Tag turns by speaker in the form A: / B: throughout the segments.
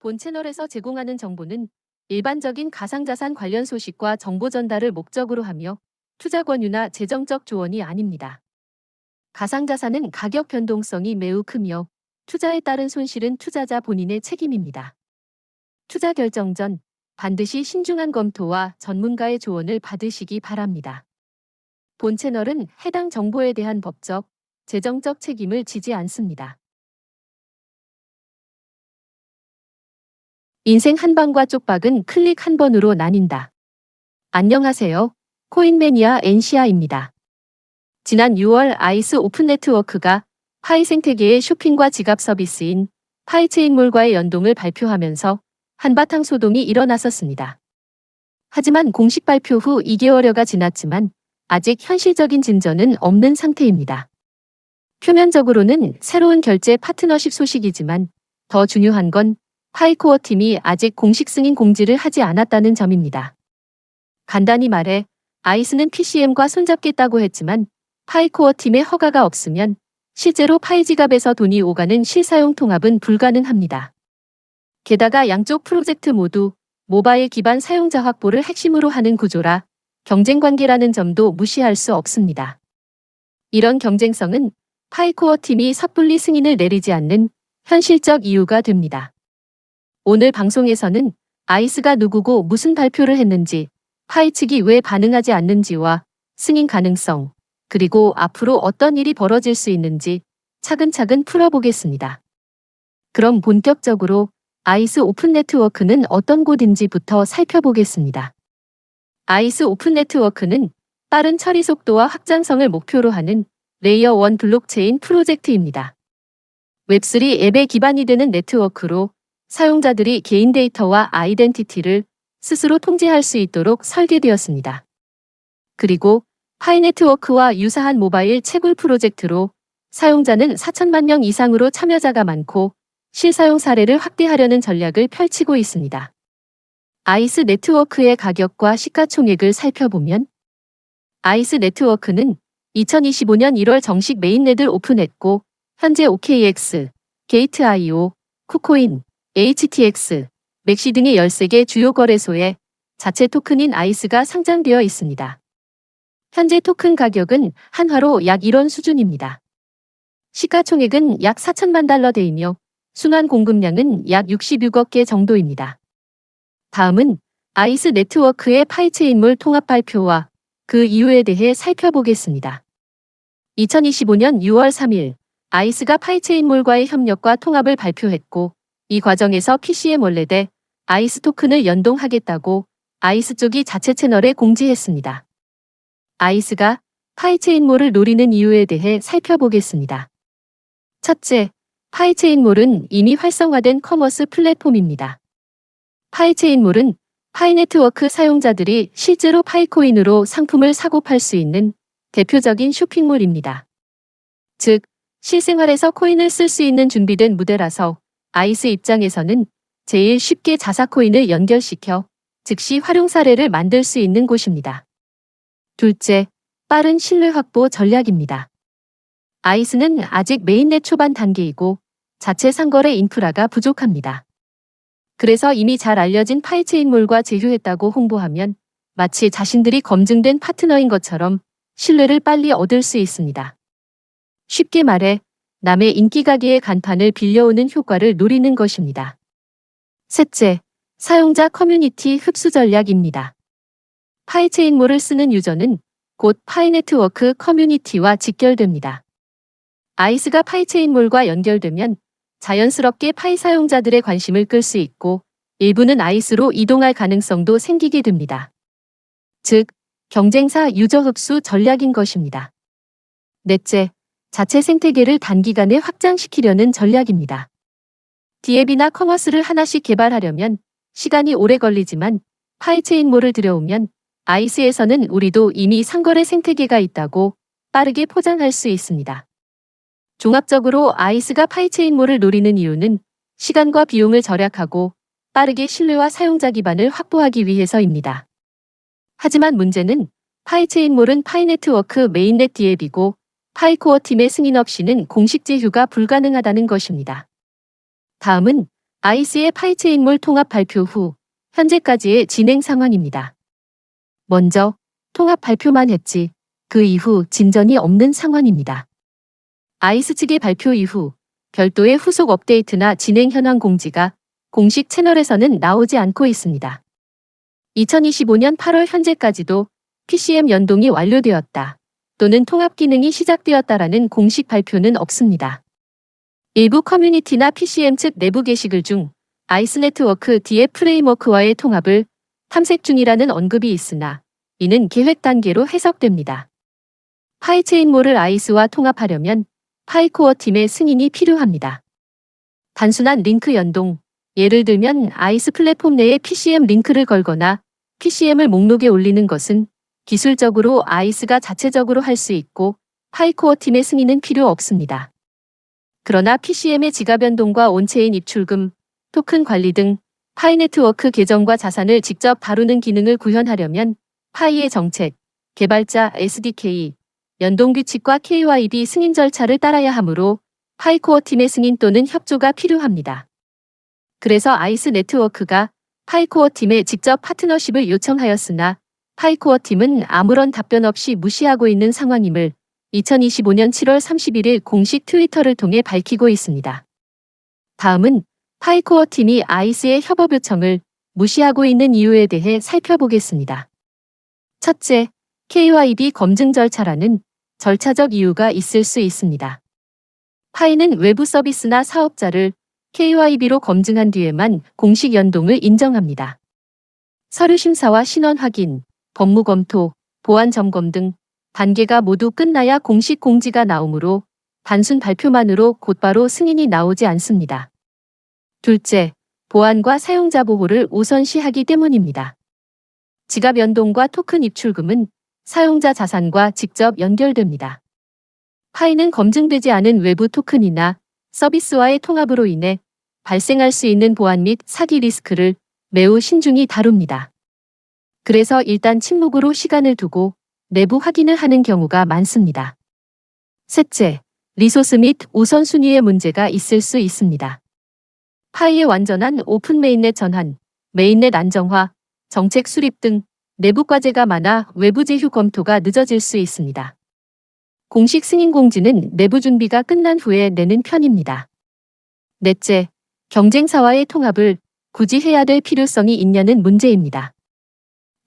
A: 본 채널에서 제공하는 정보는 일반적인 가상자산 관련 소식과 정보 전달을 목적으로 하며 투자 권유나 재정적 조언이 아닙니다. 가상자산은 가격 변동성이 매우 크며 투자에 따른 손실은 투자자 본인의 책임입니다. 투자 결정 전 반드시 신중한 검토와 전문가의 조언을 받으시기 바랍니다. 본 채널은 해당 정보에 대한 법적, 재정적 책임을 지지 않습니다. 인생 한 방과 쪽박은 클릭 한 번으로 나뉜다. 안녕하세요. 코인매니아 엔시아입니다. 지난 6월 아이스 오픈 네트워크가 파이 생태계의 쇼핑과 지갑 서비스인 파이 체인몰과의 연동을 발표하면서 한바탕 소동이 일어났었습니다. 하지만 공식 발표 후 2개월여가 지났지만 아직 현실적인 진전은 없는 상태입니다. 표면적으로는 새로운 결제 파트너십 소식이지만 더 중요한 건 파이코어 팀이 아직 공식 승인 공지를 하지 않았다는 점입니다. 간단히 말해 아이스는 PCM과 손잡겠다고 했지만 파이코어 팀의 허가가 없으면 실제로 파이 지갑에서 돈이 오가는 실사용 통합은 불가능합니다. 게다가 양쪽 프로젝트 모두 모바일 기반 사용자 확보를 핵심으로 하는 구조라 경쟁 관계라는 점도 무시할 수 없습니다. 이런 경쟁성은 파이코어 팀이 섣불리 승인을 내리지 않는 현실적 이유가 됩니다. 오늘 방송에서는 아이스가 누구고 무슨 발표를 했는지, 파이 측이 왜 반응하지 않는지와 승인 가능성, 그리고 앞으로 어떤 일이 벌어질 수 있는지 차근차근 풀어보겠습니다. 그럼 본격적으로 아이스 오픈 네트워크는 어떤 곳인지부터 살펴보겠습니다. 아이스 오픈 네트워크는 빠른 처리 속도와 확장성을 목표로 하는 레이어 1 블록체인 프로젝트입니다. 웹3 앱에 기반이 되는 네트워크로 사용자들이 개인 데이터와 아이덴티티를 스스로 통제할 수 있도록 설계되었습니다. 그리고 파이 네트워크와 유사한 모바일 채굴 프로젝트로 사용자는 4천만 명 이상으로 참여자가 많고 실사용 사례를 확대하려는 전략을 펼치고 있습니다. 아이스 네트워크의 가격과 시가총액을 살펴보면 아이스 네트워크는 2025년 1월 정식 메인넷을 오픈했고 현재 OKX, 게이트.io, 쿠코인, HTX, 맥시 등의 13개 주요 거래소에 자체 토큰인 아이스가 상장되어 있습니다. 현재 토큰 가격은 한화로 약 1원 수준입니다. 시가총액은 약 4천만 달러대이며 순환 공급량은 약 66억 개 정도입니다. 다음은 아이스 네트워크의 파이체 인물 통합 발표와 그 이유에 대해 살펴보겠습니다. 2025년 6월 3일 아이스가 파이체인몰과의 협력과 통합을 발표했고 이 과정에서 PCM 원래대 아이스 토큰을 연동하겠다고 아이스 쪽이 자체 채널에 공지했습니다. 아이스가 파이체인몰을 노리는 이유에 대해 살펴보겠습니다. 첫째, 파이체인몰은 이미 활성화된 커머스 플랫폼입니다. 파이체인몰은 파이네트워크 사용자들이 실제로 파이코인으로 상품을 사고 팔 수 있는 대표적인 쇼핑몰입니다. 즉, 실생활에서 코인을 쓸 수 있는 준비된 무대라서 아이스 입장에서는 제일 쉽게 자사 코인을 연결시켜 즉시 활용 사례를 만들 수 있는 곳입니다. 둘째, 빠른 신뢰 확보 전략입니다. 아이스는 아직 메인넷 초반 단계이고 자체 상거래 인프라가 부족합니다. 그래서 이미 잘 알려진 파이체인몰과 제휴했다고 홍보하면 마치 자신들이 검증된 파트너인 것처럼 신뢰를 빨리 얻을 수 있습니다. 쉽게 말해 남의 인기가게의 간판을 빌려오는 효과를 노리는 것입니다. 셋째, 사용자 커뮤니티 흡수 전략입니다. 파이체인몰을 쓰는 유저는 곧 파이네트워크 커뮤니티와 직결됩니다. 아이스가 파이체인몰과 연결되면 자연스럽게 파이 사용자들의 관심을 끌 수 있고 일부는 아이스로 이동할 가능성도 생기게 됩니다. 즉, 경쟁사 유저 흡수 전략인 것입니다. 넷째, 자체 생태계를 단기간에 확장시키려는 전략입니다. 디앱이나 커머스를 하나씩 개발하려면 시간이 오래 걸리지만 파이체인몰을 들여오면 아이스에서는 우리도 이미 상거래 생태계가 있다고 빠르게 포장할 수 있습니다. 종합적으로 아이스가 파이체인몰을 노리는 이유는 시간과 비용을 절약하고 빠르게 신뢰와 사용자 기반을 확보하기 위해서입니다. 하지만 문제는 파이체인몰은 파이네트워크 메인넷 디앱이고 파이코어 팀의 승인 없이는 공식 제휴가 불가능하다는 것입니다. 다음은 아이스의 파이체인몰 통합 발표 후 현재까지의 진행 상황입니다. 먼저 통합 발표만 했지 그 이후 진전이 없는 상황입니다. 아이스 측의 발표 이후 별도의 후속 업데이트나 진행 현황 공지가 공식 채널에서는 나오지 않고 있습니다. 2025년 8월 현재까지도 PCM 연동이 완료되었다 또는 통합 기능이 시작되었다라는 공식 발표는 없습니다. 일부 커뮤니티나 PCM 측 내부 게시글 중 아이스 네트워크 DF 프레임워크와의 통합을 탐색 중이라는 언급이 있으나 이는 계획 단계로 해석됩니다. 파이체인몰을 아이스와 통합하려면 파이코어 팀의 승인이 필요합니다. 단순한 링크 연동, 예를 들면 아이스 플랫폼 내에 PCM 링크를 걸거나 PCM을 목록에 올리는 것은 기술적으로 아이스가 자체적으로 할 수 있고 파이코어 팀의 승인은 필요 없습니다. 그러나 PCM의 지가 변동과 온체인 입출금, 토큰 관리 등 파이 네트워크 계정과 자산을 직접 다루는 기능을 구현하려면 파이의 정책, 개발자 SDK, 연동 규칙과 KYB 승인 절차를 따라야 하므로 파이코어 팀의 승인 또는 협조가 필요합니다. 그래서 아이스 네트워크가 파이코어 팀에 직접 파트너십을 요청하였으나 파이코어 팀은 아무런 답변 없이 무시하고 있는 상황임을 2025년 7월 31일 공식 트위터를 통해 밝히고 있습니다. 다음은 파이코어 팀이 아이스의 협업 요청을 무시하고 있는 이유에 대해 살펴보겠습니다. 첫째, KYB 검증 절차라는 절차적 이유가 있을 수 있습니다. 파이는 외부 서비스나 사업자를 KYB로 검증한 뒤에만 공식 연동을 인정합니다. 서류 심사와 신원 확인, 법무 검토, 보안 점검 등 단계가 모두 끝나야 공식 공지가 나오므로 단순 발표만으로 곧바로 승인이 나오지 않습니다. 둘째, 보안과 사용자 보호를 우선시하기 때문입니다. 지갑 연동과 토큰 입출금은 사용자 자산과 직접 연결됩니다. 파이는 검증되지 않은 외부 토큰이나 서비스와의 통합으로 인해 발생할 수 있는 보안 및 사기 리스크를 매우 신중히 다룹니다. 그래서 일단 침묵으로 시간을 두고 내부 확인을 하는 경우가 많습니다. 셋째, 리소스 및 우선순위의 문제가 있을 수 있습니다. 파이의 완전한 오픈 메인넷 전환, 메인넷 안정화, 정책 수립 등 내부 과제가 많아 외부 제휴 검토가 늦어질 수 있습니다. 공식 승인 공지는 내부 준비가 끝난 후에 내는 편입니다. 넷째, 경쟁사와의 통합을 굳이 해야 될 필요성이 있냐는 문제입니다.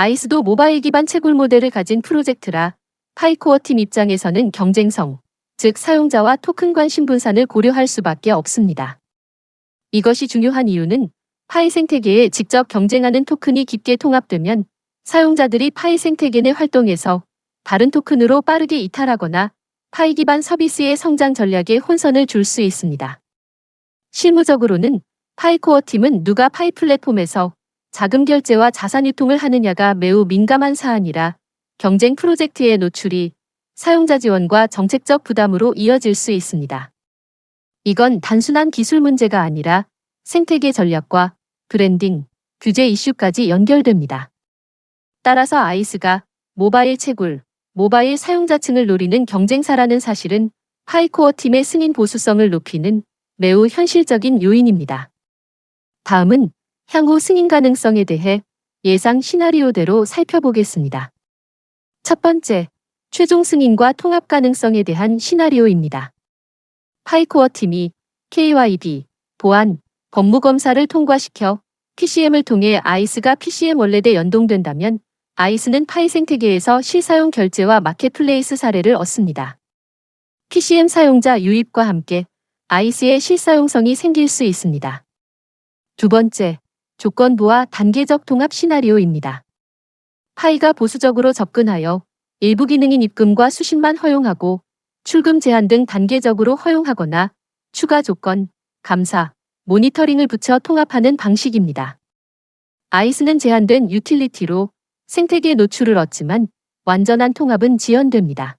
A: 아이스도 모바일 기반 채굴 모델을 가진 프로젝트라 파이코어 팀 입장에서는 경쟁성, 즉 사용자와 토큰 관심 분산을 고려할 수밖에 없습니다. 이것이 중요한 이유는 파이 생태계에 직접 경쟁하는 토큰이 깊게 통합되면 사용자들이 파이 생태계 내 활동에서 다른 토큰으로 빠르게 이탈하거나 파이 기반 서비스의 성장 전략에 혼선을 줄 수 있습니다. 실무적으로는 파이코어 팀은 누가 파이 플랫폼에서 자금 결제와 자산 유통을 하느냐가 매우 민감한 사안이라 경쟁 프로젝트의 노출이 사용자 지원과 정책적 부담으로 이어질 수 있습니다. 이건 단순한 기술 문제가 아니라 생태계 전략과 브랜딩, 규제 이슈까지 연결됩니다. 따라서 아이스가 모바일 채굴, 모바일 사용자층을 노리는 경쟁사라는 사실은 파이코어 팀의 승인 보수성을 높이는 매우 현실적인 요인입니다. 다음은 향후 승인 가능성에 대해 예상 시나리오대로 살펴보겠습니다. 첫 번째, 최종 승인과 통합 가능성에 대한 시나리오입니다. 파이코어 팀이 KYB, 보안, 법무검사를 통과시켜 PCM을 통해 아이스가 PCM 원래대 연동된다면 아이스는 파이 생태계에서 실사용 결제와 마켓플레이스 사례를 얻습니다. PCM 사용자 유입과 함께 아이스의 실사용성이 생길 수 있습니다. 두 번째, 조건부와 단계적 통합 시나리오입니다. 파이가 보수적으로 접근하여 일부 기능인 입금과 수신만 허용하고 출금 제한 등 단계적으로 허용하거나 추가 조건, 감사, 모니터링을 붙여 통합하는 방식입니다. 아이스는 제한된 유틸리티로 생태계 노출을 얻지만 완전한 통합은 지연됩니다.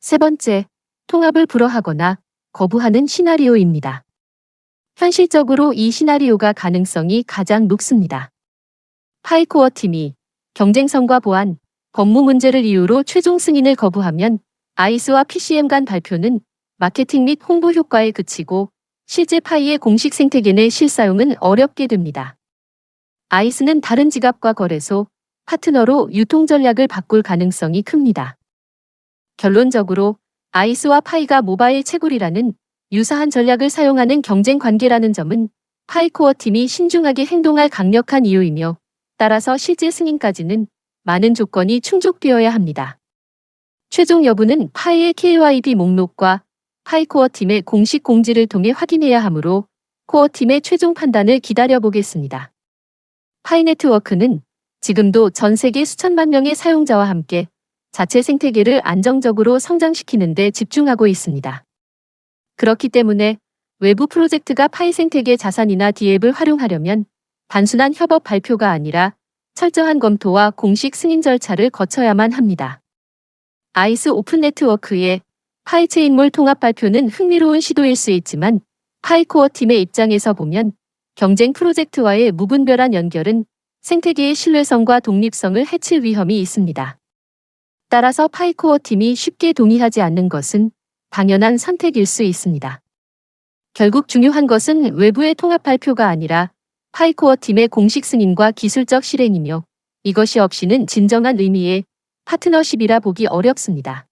A: 세 번째, 통합을 불허하거나 거부하는 시나리오입니다. 현실적으로 이 시나리오가 가능성이 가장 높습니다. 파이코어 팀이 경쟁성과 보안, 법무 문제를 이유로 최종 승인을 거부하면 아이스와 PCM 간 발표는 마케팅 및 홍보 효과에 그치고 실제 파이의 공식 생태계 내 실사용은 어렵게 됩니다. 아이스는 다른 지갑과 거래소, 파트너로 유통 전략을 바꿀 가능성이 큽니다. 결론적으로 아이스와 파이가 모바일 채굴이라는 유사한 전략을 사용하는 경쟁 관계라는 점은 파이코어 팀이 신중하게 행동할 강력한 이유이며 따라서 실제 승인까지는 많은 조건이 충족되어야 합니다. 최종 여부는 파이의 KYB 목록과 파이코어 팀의 공식 공지를 통해 확인해야 하므로 코어 팀의 최종 판단을 기다려보겠습니다. 파이 네트워크는 지금도 전 세계 수천만 명의 사용자와 함께 자체 생태계를 안정적으로 성장시키는 데 집중하고 있습니다. 그렇기 때문에 외부 프로젝트가 파이 생태계 자산이나 디앱을 활용하려면 단순한 협업 발표가 아니라 철저한 검토와 공식 승인 절차를 거쳐야만 합니다. 아이스 오픈 네트워크의 파이체인몰 통합 발표는 흥미로운 시도일 수 있지만 파이코어 팀의 입장에서 보면 경쟁 프로젝트와의 무분별한 연결은 생태계의 신뢰성과 독립성을 해칠 위험이 있습니다. 따라서 파이코어 팀이 쉽게 동의하지 않는 것은 당연한 선택일 수 있습니다. 결국 중요한 것은 외부의 통합 발표가 아니라 파이코어 팀의 공식 승인과 기술적 실행이며 이것이 없이는 진정한 의미의 파트너십이라 보기 어렵습니다.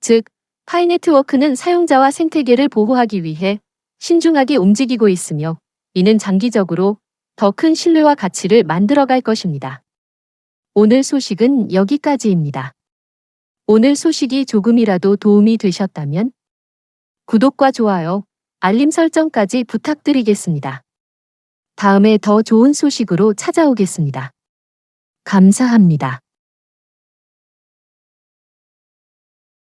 A: 즉, 파이 네트워크는 사용자와 생태계를 보호하기 위해 신중하게 움직이고 있으며 이는 장기적으로 더 큰 신뢰와 가치를 만들어갈 것입니다. 오늘 소식은 여기까지입니다. 오늘 소식이 조금이라도 도움이 되셨다면 구독과 좋아요, 알림 설정까지 부탁드리겠습니다. 다음에 더 좋은 소식으로 찾아오겠습니다. 감사합니다.